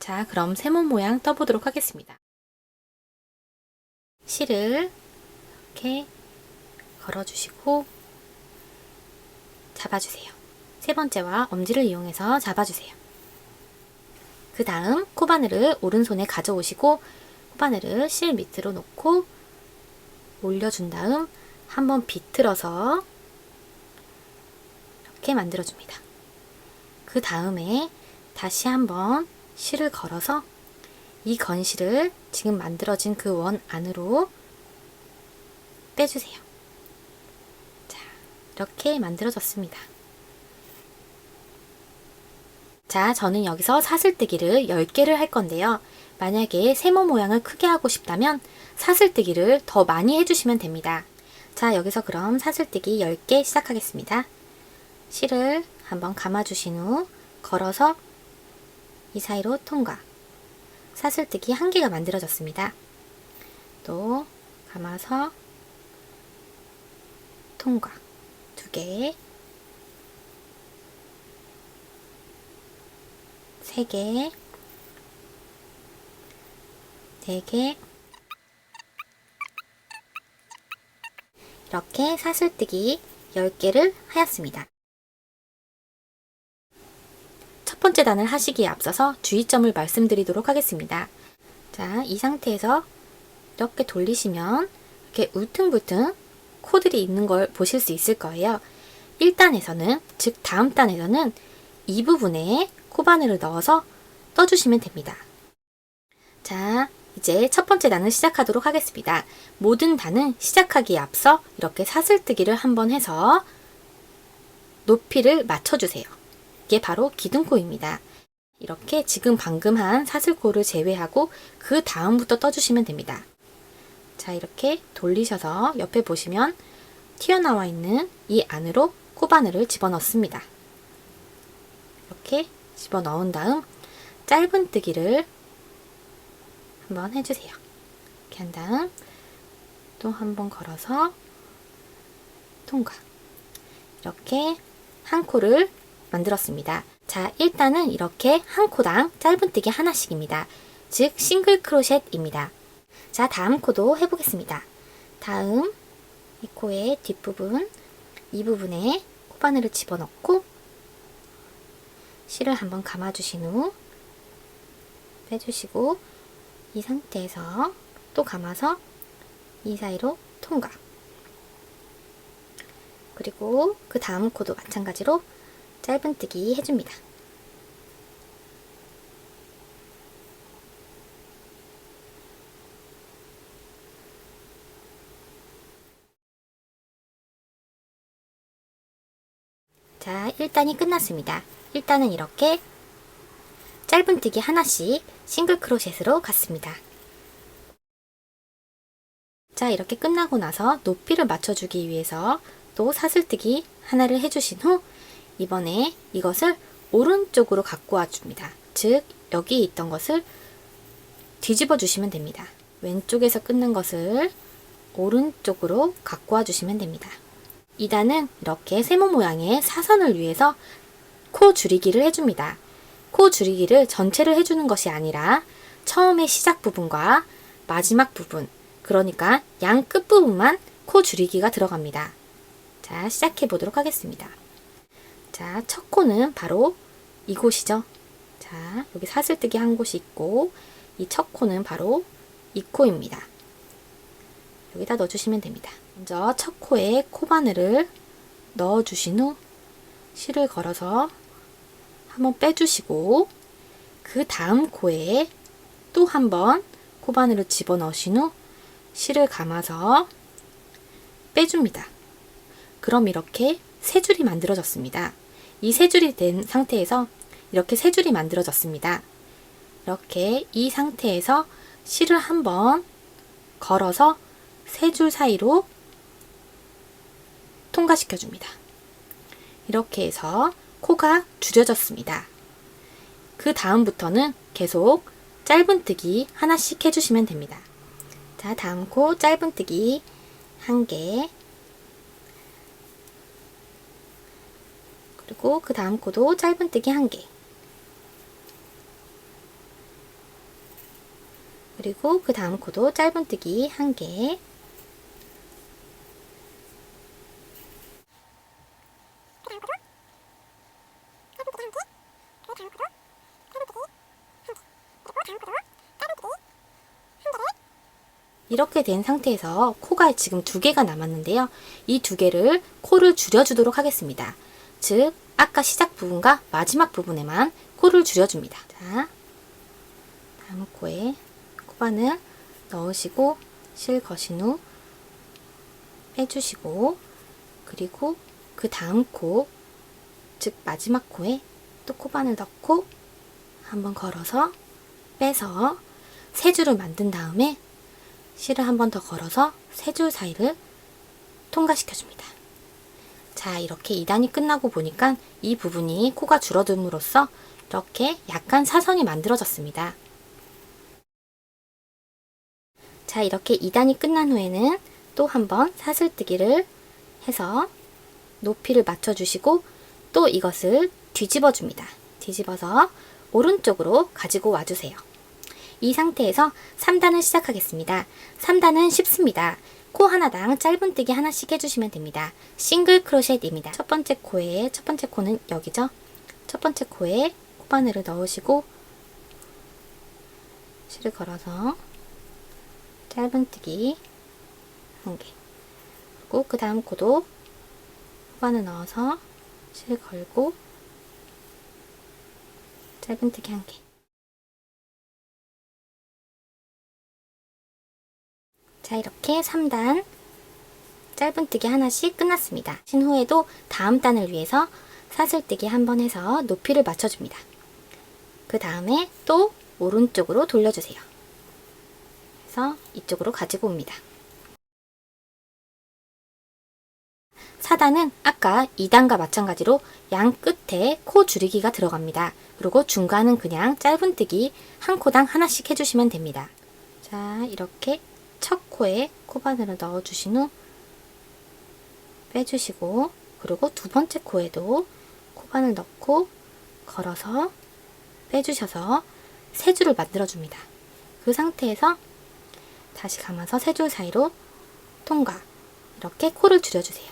자, 그럼 세모 모양 떠보도록 하겠습니다. 실을 이렇게 걸어주시고 잡아주세요. 세 번째와 엄지를 이용해서 잡아주세요. 그 다음 코바늘을 오른손에 가져오시고 코바늘을 실 밑으로 놓고 올려준 다음 한번 비틀어서 이렇게 만들어줍니다. 그 다음에 다시 한번 실을 걸어서 이 건실을 지금 만들어진 그 원 안으로 빼주세요. 자, 이렇게 만들어졌습니다. 자, 저는 여기서 사슬뜨기를 10개를 할 건데요. 만약에 세모 모양을 크게 하고 싶다면 사슬뜨기를 더 많이 해주시면 됩니다. 자, 여기서 그럼 사슬뜨기 10개 시작하겠습니다. 실을 한번 감아주신 후 걸어서 이 사이로 통과. 사슬뜨기 한 개가 만들어졌습니다. 또 감아서 통과 두 개, 세 개, 네 개, 이렇게 사슬뜨기 10개를 하였습니다. 첫 번째 단을 하시기에 앞서서 주의점을 말씀드리도록 하겠습니다. 자, 이 상태에서 이렇게 돌리시면 이렇게 울퉁불퉁 코들이 있는 걸 보실 수 있을 거예요. 1단에서는, 즉 다음 단에서는 이 부분에 코바늘을 넣어서 떠주시면 됩니다. 자, 이제 첫 번째 단을 시작하도록 하겠습니다. 모든 단은 시작하기에 앞서 이렇게 사슬뜨기를 한번 해서 높이를 맞춰주세요. 이게 바로 기둥코입니다. 이렇게 지금 방금 한 사슬코를 제외하고 그 다음부터 떠주시면 됩니다. 자, 이렇게 돌리셔서 옆에 보시면 튀어나와 있는 이 안으로 코바늘을 집어넣습니다. 이렇게 집어넣은 다음 짧은 뜨기를 한번 해주세요. 이렇게 한 다음 또 한번 걸어서 통과. 이렇게 한 코를 만들었습니다. 자, 일단은 이렇게 한 코당 짧은뜨기 하나씩입니다. 즉, 싱글 크로셋입니다. 자, 다음 코도 해보겠습니다. 다음, 이 코의 뒷부분, 이 부분에 코바늘을 집어넣고 실을 한번 감아주신 후 빼주시고 이 상태에서 또 감아서 이 사이로 통과. 그리고 그 다음 코도 마찬가지로 짧은뜨기 해줍니다. 자, 1단이 끝났습니다. 1단은 이렇게 짧은뜨기 하나씩 싱글 크로셋으로 갔습니다. 자, 이렇게 끝나고 나서 높이를 맞춰주기 위해서 또 사슬뜨기 하나를 해주신 후 이번에 이것을 오른쪽으로 갖고 와줍니다. 즉, 여기 있던 것을 뒤집어 주시면 됩니다. 왼쪽에서 끊는 것을 오른쪽으로 갖고 와주시면 됩니다. 2단은 이렇게 세모 모양의 사선을 위해서 코 줄이기를 해줍니다. 코 줄이기를 전체를 해주는 것이 아니라 처음의 시작 부분과 마지막 부분, 그러니까 양 끝부분만 코 줄이기가 들어갑니다. 자, 시작해 보도록 하겠습니다. 자, 첫 코는 바로 이곳이죠. 자, 여기 사슬뜨기 한 곳이 있고, 이 첫 코는 바로 이 코입니다. 여기다 넣어주시면 됩니다. 먼저 첫 코에 코바늘을 넣어주신 후 실을 걸어서 한번 빼주시고 그 다음 코에 또 한번 코바늘을 집어넣으신 후 실을 감아서 빼줍니다. 그럼 이렇게 세 줄이 만들어졌습니다. 이 세 줄이 된 상태에서 이렇게 세 줄이 만들어졌습니다. 이렇게 이 상태에서 실을 한번 걸어서 세 줄 사이로 통과시켜 줍니다. 이렇게 해서 코가 줄여졌습니다. 그 다음부터는 계속 짧은뜨기 하나씩 해주시면 됩니다. 자, 다음 코 짧은뜨기 한 개. 그리고 그 다음 코도 짧은뜨기 한 개. 그리고 그 다음 코도 짧은뜨기 한 개. 이렇게 된 상태에서 코가 지금 두 개가 남았는데요. 이 두 개를 코를 줄여주도록 하겠습니다. 즉, 아까 시작 부분과 마지막 부분에만 코를 줄여줍니다. 자, 다음 코에 코바늘 넣으시고 실 거신 후 빼주시고 그리고 그 다음 코, 즉 마지막 코에 또 코바늘 넣고 한번 걸어서 빼서 세 줄을 만든 다음에 실을 한 번 더 걸어서 세 줄 사이를 통과시켜줍니다. 자, 이렇게 2단이 끝나고 보니까 이 부분이 코가 줄어듦으로써 이렇게 약간 사선이 만들어졌습니다. 자, 이렇게 2단이 끝난 후에는 또 한번 사슬뜨기를 해서 높이를 맞춰주시고 또 이것을 뒤집어 줍니다. 뒤집어서 오른쪽으로 가지고 와주세요. 이 상태에서 3단을 시작하겠습니다. 3단은 쉽습니다. 코 하나당 짧은뜨기 하나씩 해주시면 됩니다. 싱글 크로셋입니다. 첫 번째 코에, 첫 번째 코는 여기죠? 첫 번째 코에 코바늘을 넣으시고 실을 걸어서 짧은뜨기 한 개. 그리고 그 다음 코도 코바늘 넣어서 실 걸고 짧은뜨기 한 개. 자, 이렇게 3단 짧은뜨기 하나씩 끝났습니다. 신 후에도 다음 단을 위해서 사슬뜨기 한 번 해서 높이를 맞춰줍니다. 그 다음에 또 오른쪽으로 돌려주세요. 그래서 이쪽으로 가지고 옵니다. 4단은 아까 2단과 마찬가지로 양 끝에 코 줄이기가 들어갑니다. 그리고 중간은 그냥 짧은뜨기 한 코당 하나씩 해주시면 됩니다. 자, 이렇게 첫 코에 코바늘을 넣어주신 후 빼주시고 그리고 두 번째 코에도 코바늘 넣고 걸어서 빼주셔서 세 줄을 만들어줍니다. 그 상태에서 다시 감아서 세 줄 사이로 통과 이렇게 코를 줄여주세요.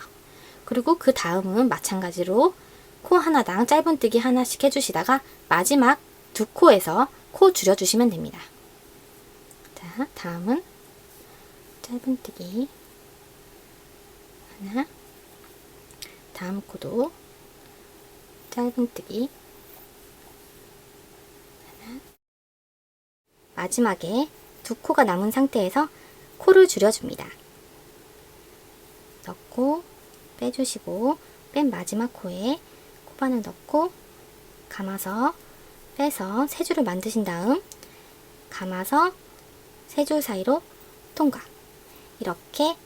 그리고 그 다음은 마찬가지로 코 하나당 짧은뜨기 하나씩 해주시다가 마지막 두 코에서 코 줄여주시면 됩니다. 자, 다음은 짧은뜨기 하나. 다음 코도. 짧은뜨기 하나. 마지막에 두 코가 남은 상태에서 코를 줄여줍니다. 넣고 빼주시고 뺀 마지막 코에 코바늘 넣고 감아서 빼서 세 줄을 만드신 다음 감아서 세 줄 사이로 통과 이렇게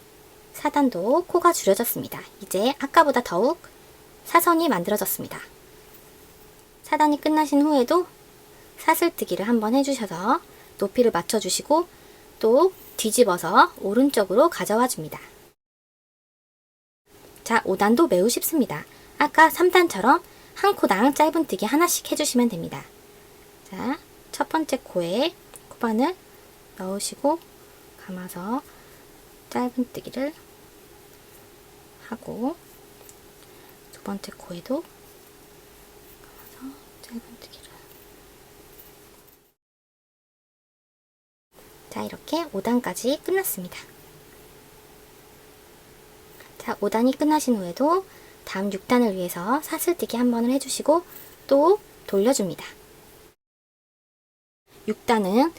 사단도 코가 줄여졌습니다. 이제 아까보다 더욱 사선이 만들어졌습니다. 사단이 끝나신 후에도 사슬뜨기를 한번 해주셔서 높이를 맞춰주시고 또 뒤집어서 오른쪽으로 가져와 줍니다. 자, 5단도 매우 쉽습니다. 아까 3단처럼 한 코당 짧은뜨기 하나씩 해주시면 됩니다. 자, 첫 번째 코에 코바늘 넣으시고 감아서 짧은뜨기를 하고 두 번째 코에도 감아서 짧은뜨기를 자 이렇게 5단까지 끝났습니다. 자 5단이 끝나신 후에도 다음 6단을 위해서 사슬뜨기 한 번을 해주시고 또 돌려줍니다. 6단은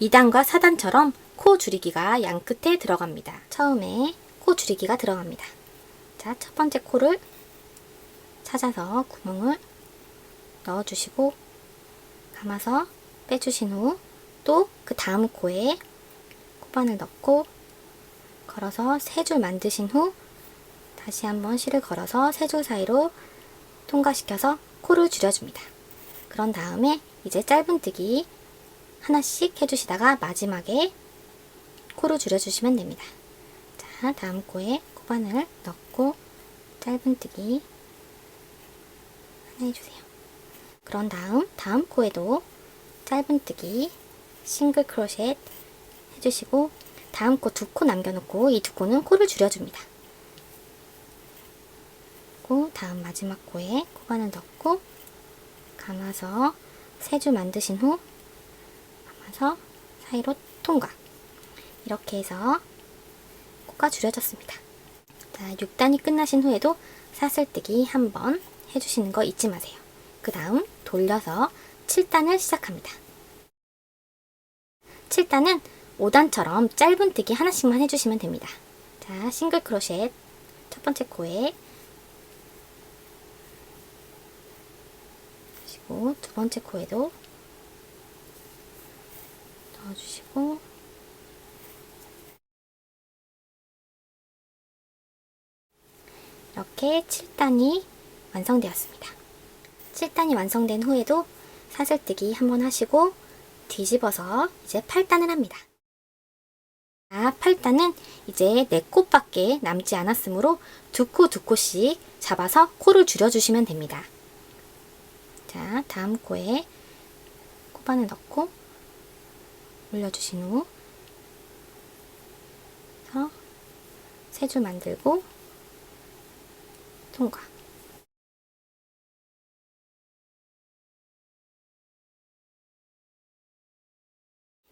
2단과 4단처럼 코 줄이기가 양 끝에 들어갑니다. 처음에 코 줄이기가 들어갑니다. 자, 첫 번째 코를 찾아서 구멍을 넣어주시고 감아서 빼주신 후 또 그 다음 코에 코바늘 넣고 걸어서 세 줄 만드신 후 다시 한번 실을 걸어서 세 줄 사이로 통과시켜서 코를 줄여줍니다. 그런 다음에 이제 짧은뜨기 하나씩 해주시다가 마지막에 코로 줄여주시면 됩니다. 자, 다음 코에 코바늘 넣고 짧은뜨기 하나 해주세요. 그런 다음 다음 코에도 짧은뜨기 싱글 크로셋 해주시고 다음 코 두 코 남겨놓고 이 두 코는 코를 줄여줍니다. 그리고 다음 마지막 코에 코바늘 넣고 감아서 세 줄 만드신 후 감아서 사이로 통과 이렇게 해서 코가 줄여졌습니다. 자, 6단이 끝나신 후에도 사슬뜨기 한번 해주시는 거 잊지 마세요. 그 다음 돌려서 7단을 시작합니다. 7단은 5단처럼 짧은 뜨기 하나씩만 해주시면 됩니다. 자, 싱글 크로셋 첫 번째 코에 두 번째 코에도 넣어주시고 이렇게 7단이 완성되었습니다. 7단이 완성된 후에도 사슬뜨기 한번 하시고 뒤집어서 이제 8단을 합니다. 자, 8단은 이제 4코밖에 남지 않았으므로 두코두 코씩 잡아서 코를 줄여주시면 됩니다. 자, 다음 코에 코바늘 넣고 올려주신 후 세 줄 만들고 통과.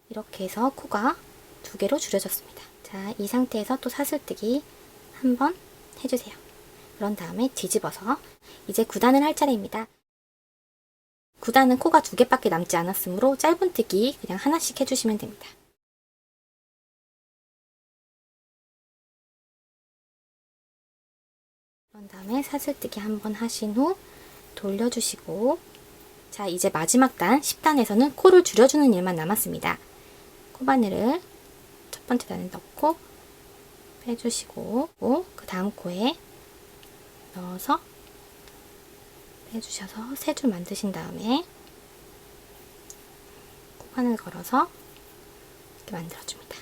이렇게 해서 코가 두 개로 줄여졌습니다. 자, 이 상태에서 또 사슬뜨기 한 번 해주세요. 그런 다음에 뒤집어서 이제 9단을 할 차례입니다. 9단은 코가 두 개밖에 남지 않았으므로 짧은 뜨기 그냥 하나씩 해주시면 됩니다. 그런 다음에 사슬뜨기 한번 하신 후 돌려주시고 자 이제 마지막 단 10단에서는 코를 줄여주는 일만 남았습니다. 코바늘을 첫 번째 단에 넣고 빼주시고 그 다음 코에 넣어서 빼주셔서 세 줄 만드신 다음에 코바늘 걸어서 이렇게 만들어줍니다.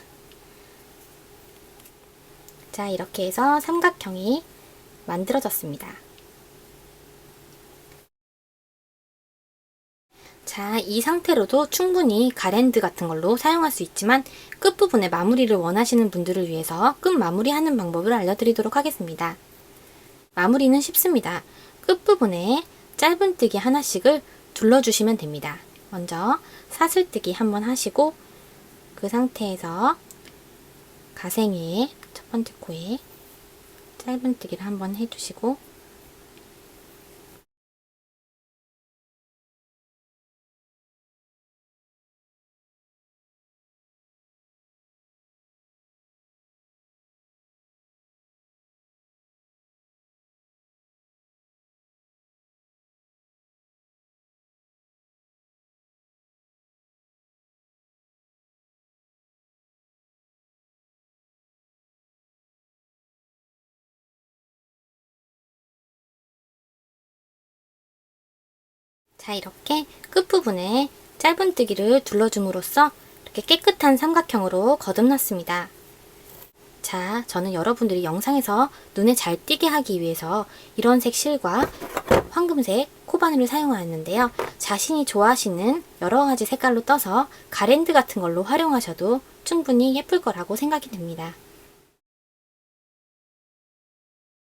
자 이렇게 해서 삼각형이 만들어졌습니다. 자, 이 상태로도 충분히 가랜드 같은 걸로 사용할 수 있지만 끝부분에 마무리를 원하시는 분들을 위해서 끝 마무리하는 방법을 알려드리도록 하겠습니다. 마무리는 쉽습니다. 끝부분에 짧은뜨기 하나씩을 둘러주시면 됩니다. 먼저 사슬뜨기 한번 하시고 그 상태에서 가생이의 첫 번째 코에 짧은뜨기를 한번 해주시고 자, 이렇게 끝부분에 짧은뜨기를 둘러줌으로써 이렇게 깨끗한 삼각형으로 거듭났습니다. 자, 저는 여러분들이 영상에서 눈에 잘 띄게 하기 위해서 이런 색 실과 황금색 코바늘을 사용하였는데요. 자신이 좋아하시는 여러 가지 색깔로 떠서 가랜드 같은 걸로 활용하셔도 충분히 예쁠 거라고 생각이 듭니다.